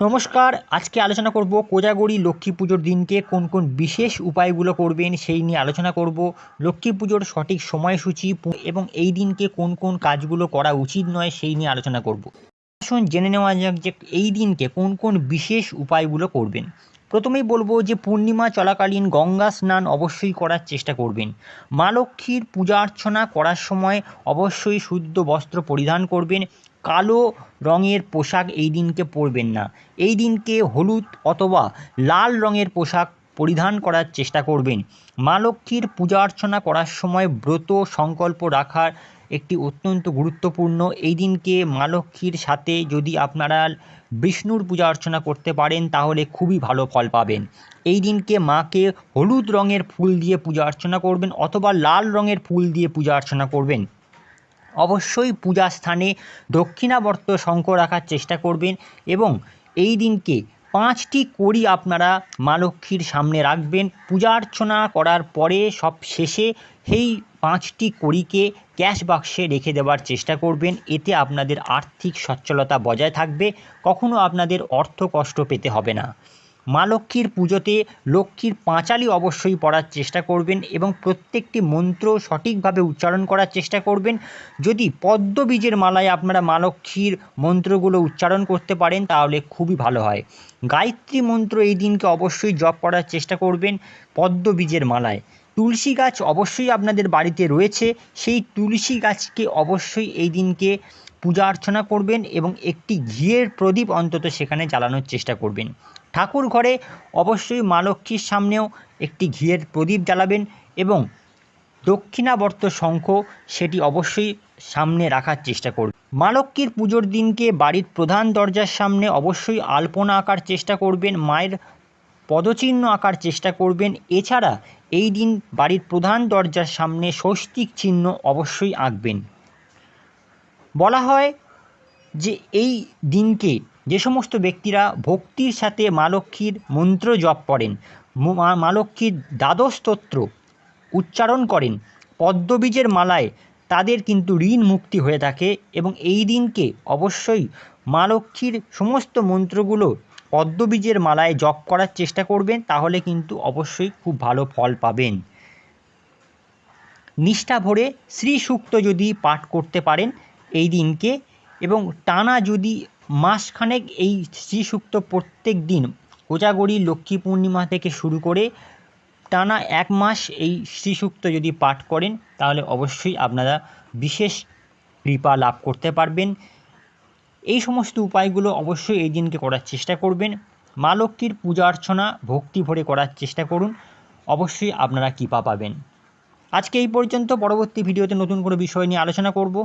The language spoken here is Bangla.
নমস্কার, আজকে আলোচনা করব কোজাগরি লক্ষ্মী পুজোর দিনকে কোন কোন বিশেষ উপায়গুলো করবেন সেই নিয়ে আলোচনা করব। লক্ষ্মী পুজোর সঠিক সময়সূচি এবং এই দিনকে কোন কোন কাজগুলো করা উচিত নয় সেই নিয়ে আলোচনা করব। আসুন জেনে নেওয়া যাক যে এই দিনকে কোন কোন বিশেষ উপায়গুলো করবেন। প্রথমেই বলব যে পূর্ণিমা চলাকালীন গঙ্গা স্নান অবশ্যই করার চেষ্টা করবেন। মা লক্ষ্মীর পূজা অর্চনা করার সময় অবশ্যই শুদ্ধ বস্ত্র পরিধান করবেন। কালো রঙের পোশাক এই দিনকে পরবেন না। এই দিনকে হলুদ অথবা লাল রঙের পোশাক পরিধান করার চেষ্টা করবেন। মা লক্ষ্মীর পূজা অর্চনা করার সময় ব্রত, সংকল্প রাখার একটি অত্যন্ত গুরুত্বপূর্ণ। এই দিনকে মা লক্ষ্মীর সাথে যদি আপনারা বিষ্ণুর পূজা অর্চনা করতে পারেন, তাহলে খুবই ভালো ফল পাবেন। এই দিনকে মাকে হলুদ রঙের ফুল দিয়ে পূজা অর্চনা করবেন অথবা লাল রঙের ফুল দিয়ে পূজা অর্চনা করবেন। অবশ্যই পূজা স্থানে দক্ষিণাবর্ত শঙ্খ রাখার চেষ্টা করবেন এবং এই দিনকে পাঁচটি কড়ি আপনারা মা লক্ষ্মীর সামনে রাখবেন। পূজা অর্চনা করার পরে সব শেষে সেই পাঁচটি কড়িকে ক্যাশ বাক্সে রেখে দেওয়ার চেষ্টা করবেন। এতে আপনাদের আর্থিক সচ্ছলতা বজায় থাকবে। কখনও আপনাদের অর্থ কষ্ট পেতে হবে না। মা লক্ষ্মীর পুজোতে লক্ষ্মীর পাঁচালি অবশ্যই পড়ার চেষ্টা করবেন এবং প্রত্যেকটি মন্ত্র সঠিকভাবে উচ্চারণ করার চেষ্টা করবেন। যদি পদ্মবীজের মালায় আপনারা মা লক্ষ্মীর মন্ত্রগুলো উচ্চারণ করতে পারেন, তাহলে খুবই ভালো হয়। গায়ত্রী মন্ত্র এই দিনকে অবশ্যই জপ করার চেষ্টা করবেন পদ্মবীজের মালায়। তুলসী গাছ অবশ্যই আপনাদের বাড়িতে রয়েছে। সেই তুলসী গাছকে অবশ্যই এই দিনকে পূজা অর্চনা করবেন এবং একটি ঘিয়ের প্রদীপ অন্তত সেখানে জ্বালানোর চেষ্টা করবেন। ঠাকুর ঘরে অবশ্যই মা লক্ষ্মীর সামনেও একটি ঘিয়ের প্রদীপ জ্বালাবেন এবং দক্ষিণাবর্ত শঙ্খ সেটি অবশ্যই সামনে রাখার চেষ্টা করবেন। মা লক্ষ্মীর পুজোর দিনকে বাড়ির প্রধান দরজার সামনে অবশ্যই আলপনা আঁকার চেষ্টা করবেন, মায়ের পদচিহ্ন আঁকার চেষ্টা করবেন। এছাড়া এই দিন বাড়ির প্রধান দরজার সামনে স্বস্তিক চিহ্ন অবশ্যই আঁকবেন। বলা হয় যে এই দিনকে যে সমস্ত ব্যক্তিরা ভক্তির সাথে মা লক্ষ্মীর মন্ত্র জপ করেন, ম- লক্ষ্মীর দ্বাদশ স্তোত্র উচ্চারণ করেন, পদ্মবীজের মালায় তাদের কিন্তু ঋণ মুক্তি হয়ে থাকে এবং এই দিনকে অবশ্যই মা লক্ষ্মীর সমস্ত মন্ত্রগুলো পদ্মবীজের মালায় জপ করার চেষ্টা করবেন, তাহলে কিন্তু অবশ্যই খুব ভালো ফল পাবেন। নিষ্ঠা ভরে শ্রী সূক্ত যদি পাঠ করতে পারেন এই দিনকে, এবং টানা যদি মাসখানেক এই শ্রী সূক্ত প্রত্যেক দিন কোজাগরি লক্ষ্মী পূর্ণিমা থেকে শুরু করে টানা এক মাস এই শ্রী সূক্ত যদি পাঠ করেন, তাহলে অবশ্যই আপনারা বিশেষ কৃপা লাভ করতে পারবেন। এই সমস্ত উপায়গুলো অবশ্যই এই দিনকে করার চেষ্টা করবেন। মা লক্ষ্মীর পূজা অর্চনা, ভক্তি ভরে করার চেষ্টা করুন। অবশ্যই আপনারা কৃপা পাবেন। আজকে এই পর্যন্ত। পরবর্তী ভিডিওতে নতুন কোনো বিষয় নিয়ে আলোচনা করব।